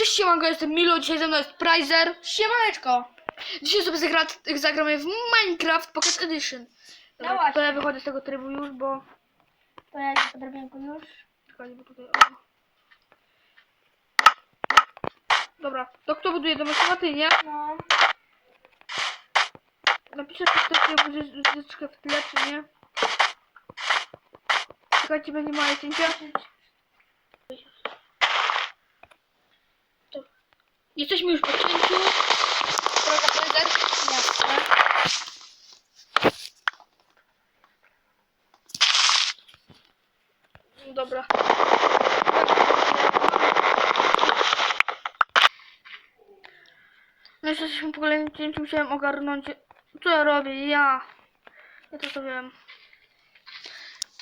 Cześć siemanko, jestem Milo, dzisiaj ze mną jest Prizer. Siemaneczko! Dzisiaj sobie zagra, zagramy w Minecraft Pocket Edition. No Dobra, właśnie. to ja wychodzę z tego trybu już, bo... To ja idę po drabinku już. Czekaj, bo tutaj... O. Dobra, to kto buduje domek? Chyba ty, nie? No. Napiszę też muzyczkę w tle, czy nie? Czekajcie, będzie małe cięcie. Jesteśmy już po cięciu. Droga Prizer. Jasne. Dobra. No jeszcze jesteśmy po kolejnym cięciu, musiałem ogarnąć, co ja robię, ja. Ja to to wiem.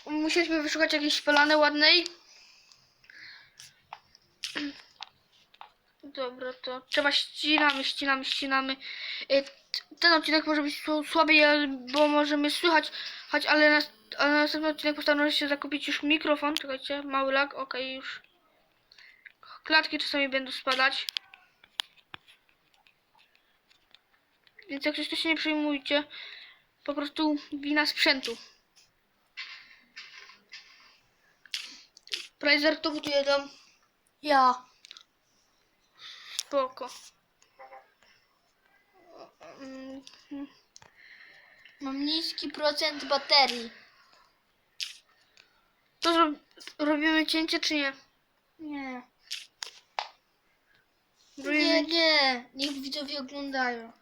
Musieliśmy wyszukać jakiejś polany ładnej. Dobra, to trzeba ścinamy, ścinamy, ścinamy. Y, Ten odcinek może być sł- słabiej, bo możemy słychać, choć, ale na, ale na następny odcinek postaram się zakupić już mikrofon. Czekajcie, mały lag, okej, już. Klatki czasami będą spadać. Więc jak coś to się nie przejmujcie. Po prostu wina sprzętu. Prizer to buduje dom. Ja. Spoko. Mam niski procent baterii. To robimy cięcie czy nie? Nie. Robimy... Nie, nie. Niech widzowie oglądają.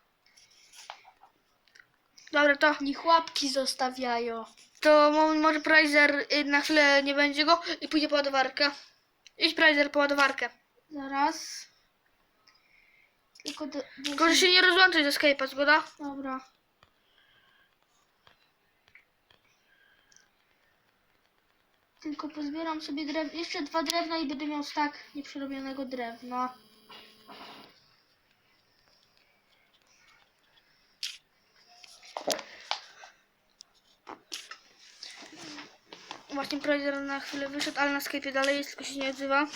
Dobra, to, Niech łapki zostawiają. to mo- może Prizer y, na chwilę nie będzie go i pójdzie po ładowarkę. Idź Prizer po ładowarkę. Zaraz. Tylko do, do... Tylko, że się nie rozłączyć ze Skype'a, zgoda? Dobra. Tylko pozbieram sobie drew... jeszcze dwa drewna i będę miał stak nieprzerobionego drewna. Właśnie Prizer na chwilę wyszedł, ale na Skype'ie dalej jest, tylko się nie odzywa.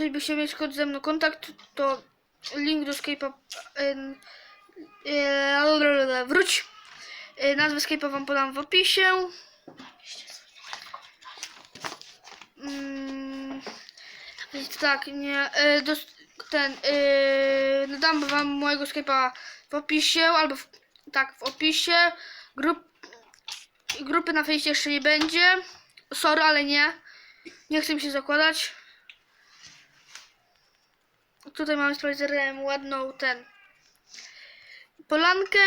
Ktoś by chciał mieć kod ze mną kontakt, to link do Skype'a e, wróć. E, Nazwę Skype'a wam podam w opisie. Mm, tak, nie. E, dos, ten. E, dam wam mojego Skype'a w opisie, albo w, tak, w opisie. Grup, grupy na fejsie jeszcze nie będzie. Sorry, ale nie. Nie chcę mi się zakładać. Tutaj mamy z Prizerem ładną ten. Polankę.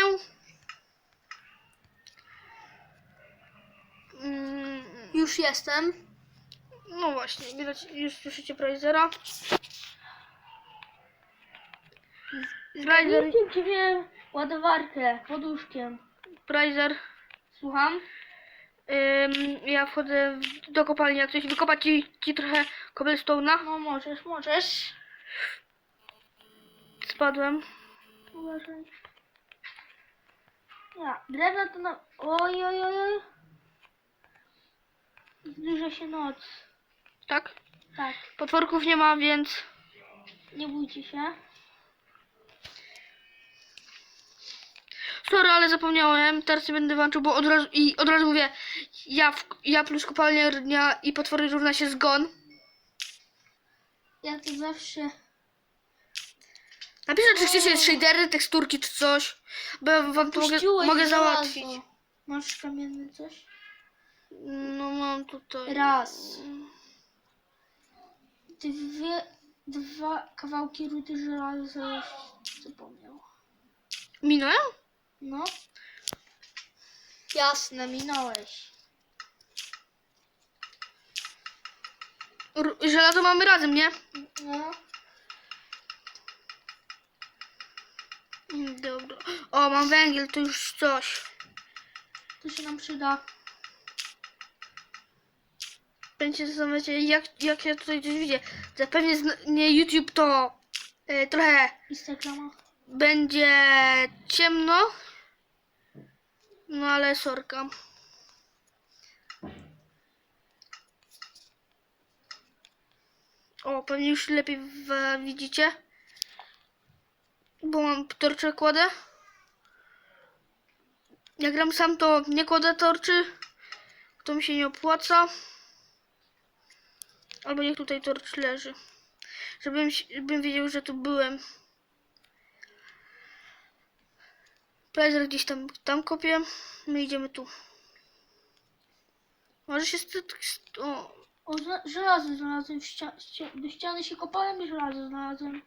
Mm, Już jestem. no właśnie, widać, już słyszycie Prizera. Prizer, Ciebie ładowarkę pod łóżkiem. Prizer. Słucham? Ym, ja wchodzę w, do kopalni, jak coś wykopać ci, ci trochę cobblestone'a. No możesz, możesz. Spadłem. Uważaj. Ja, drewno to na... Oj, oj, oj, oj. Zbliża się noc. Tak? Tak, Potworków nie ma, więc nie bójcie się. sorry, ale zapomniałem. Teraz nie będę walczył, bo od razu i od razu mówię ja, w, ja plus kopalnia i potwory równa się zgon. Ja to zawsze... Napiszę, czy chcecie shadery, teksturki czy coś, bo ja wam to mogę, mogę żelazo. załatwić. Masz kamienny coś? No mam tutaj. Raz. Dwie... Dwa kawałki rudy żelaza już zapomniał. Minąłem? No. Jasne, minąłeś. R- żelazo mamy razem, nie? No. Dobra. O, mam węgiel, to już coś. To się nam przyda. Będziecie zastanawiacie, jak, jak ja tutaj coś widzę. Zapewne nie YouTube to e, trochę Instagrama. będzie ciemno. No ale sorka. O, pewnie już lepiej w, widzicie. Bo mam torcze kładę. Jak gram sam, to nie kładę torczy. To mi się nie opłaca. Albo niech tutaj torcz leży. Żebym, żebym wiedział, że tu byłem. Plezer gdzieś tam, tam kopię. My idziemy tu. Może się... O, O, żelazo znalazłem. Ścia- do ściany się kopałem i żelazo znalazłem.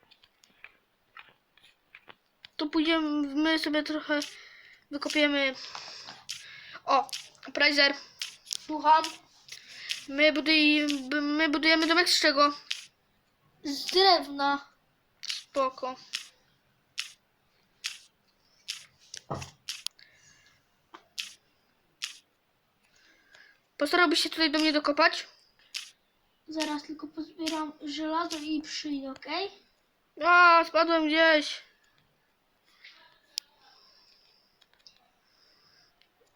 To pójdziemy, my sobie trochę wykopiemy. O, Prizer. Słucham. My, buduj, my budujemy domek z czego? Z drewna. Spoko. Postarałbyś się tutaj do mnie dokopać? Zaraz tylko pozbieram żelazo i przyjdę, okej? A, spadłem gdzieś.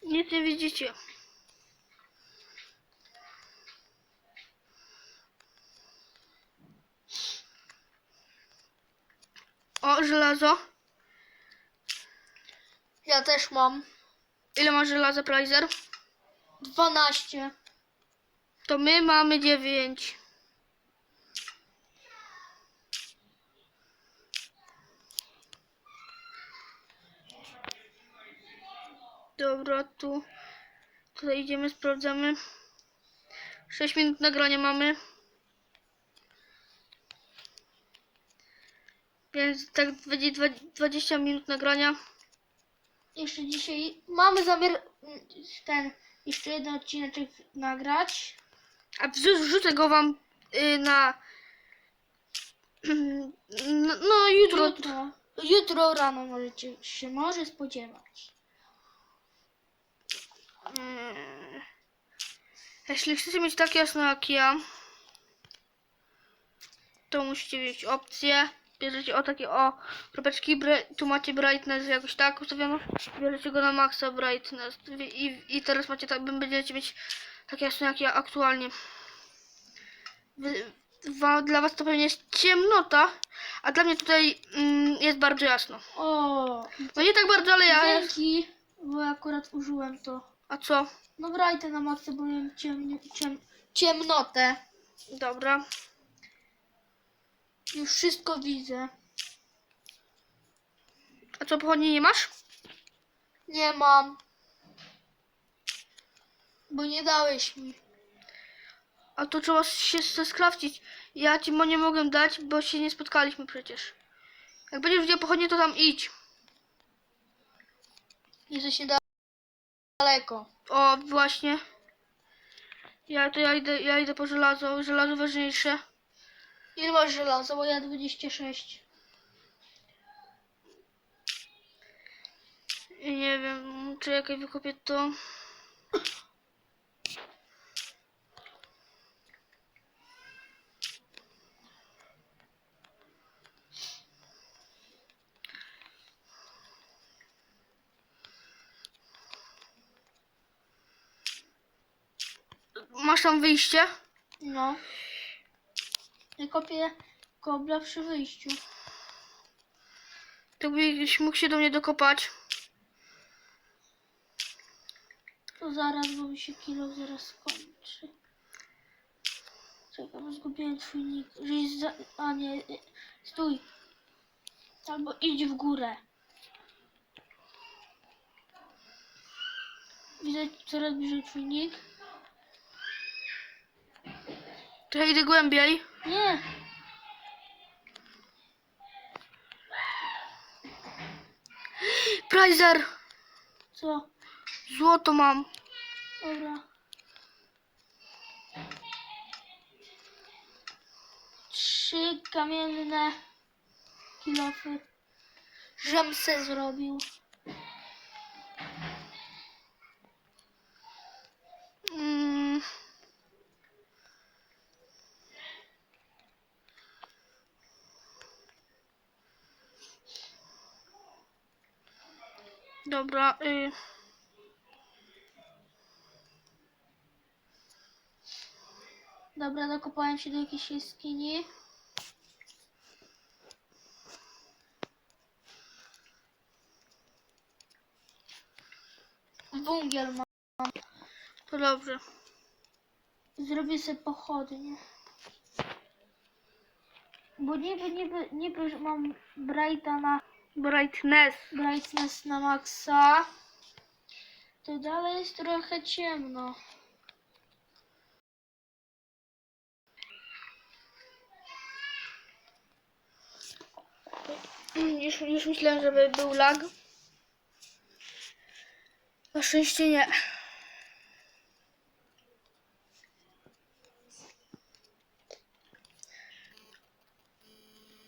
Nic nie widzicie. O, żelazo. Ja też mam. Ile ma żelaza, Prizer? 12. To my mamy dziewięć. Dobra, tu. Tutaj idziemy, sprawdzamy. 6 minut nagrania mamy. Więc tak będzie dwa- 20 minut nagrania. Jeszcze dzisiaj mamy zamiar mm, ten jeszcze jeden odcineczek nagrać. A wrzu- wrzucę go wam y, na. No, no jutro. Jutro, jutro rano możecie się może spodziewać. Jeśli chcecie mieć tak jasno jak ja, to musicie wziąć opcję. Bierzecie o takie o kropeczki, tu macie brightness jakoś tak ustawiono. Bierzecie go na maxa brightness i, i teraz macie tak, będziecie mieć tak jasno jak ja aktualnie. Wy, wa, dla was to pewnie jest ciemnota, a dla mnie tutaj mm, jest bardzo jasno. O, No nie tak bardzo, ale ja. dzięki, bo akurat użyłem to. A co? No brajte na maksa, bo miałem ciemnie, ciem, ciemnotę. Dobra. Już wszystko widzę. A co pochodni nie masz? Nie mam. Bo nie dałeś mi. A to trzeba się skrawcić. Ja ci mo nie mogę dać, bo się nie spotkaliśmy przecież. Jak będziesz widział pochodnie, to tam idź. Jesteś niedaleko. O, właśnie. Ja to ja idę, ja idę po żelazo. Żelazo ważniejsze. Ile masz żelaza? Bo ja 26. I nie wiem, czy jakie wykopię to. Masz tam wyjście? No. Ja kopię kobla przy wyjściu. To byś mógł się do mnie dokopać. To zaraz, bo mi się kilo zaraz skończy. Czekaj, bo zgubiłem twój nick. Za... A nie, nie. stój. Albo idź w górę. Widzę coraz bliżej twój nick. Ja idę głębiej. Nie. Prizer! Co? Złoto mam. Dobra. Trzy kamienne kilofy. Żem se zrobił. Mm. Dobra, y. Dobra, dokopałem się do jakiejś jaskini. Węgiel mam. To dobrze. Zrobię sobie pochodnie. Bo niby, niby, niby mam Brighta na Brightness. brightness na maksa. To dalej jest trochę ciemno. Już, już myślałem, żeby był lag. Na szczęście nie.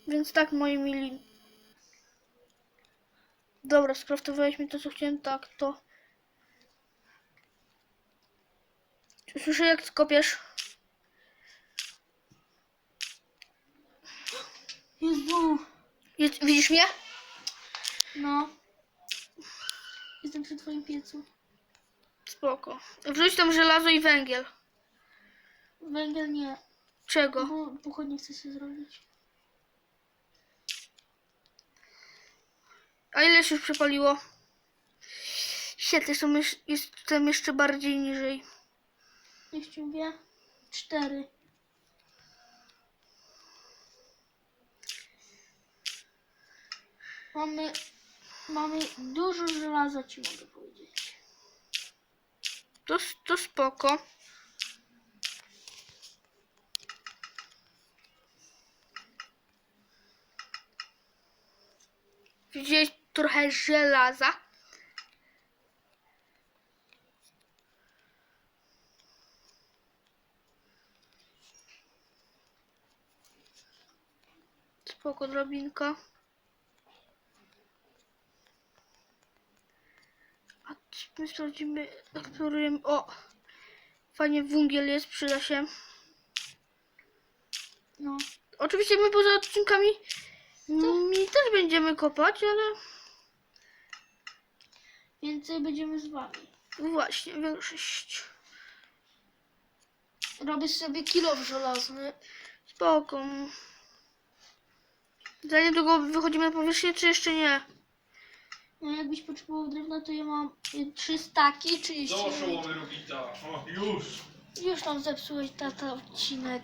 Więc tak, moi mili. Dobra, skraftowałeś mi to, co chciałem. Tak, to. Słyszę, jak skopiesz. Jezu, Jest, widzisz mnie? no. Jestem przy twoim piecu. Spoko. Wrzuć tam żelazo i węgiel. Węgiel nie, Czego? bo pochodnie chcę sobie zrobić. A ile się już przepaliło? Są jeszcze, jestem jeszcze bardziej niżej. Ci mówię. Cztery. Mamy, mamy dużo żelaza, ci mogę powiedzieć. To, to spoko. Widziałeś trochę żelaza? Spoko, drobinka. A my sprawdzimy, eksplorujemy. O! Fajnie węgiel jest, przyda się. No. Oczywiście my poza odcinkami mi też będziemy kopać, ale Więcej będziemy z wami. właśnie, większość. Robię sobie kilo żelazny. Spoko. Za niedługo wychodzimy na powierzchnię, czy jeszcze nie? No jakbyś potrzebował drewna, to ja mam y, trzy staki, 30 Do szołowy Robita. O, już. Już tam zepsułeś tata odcinek.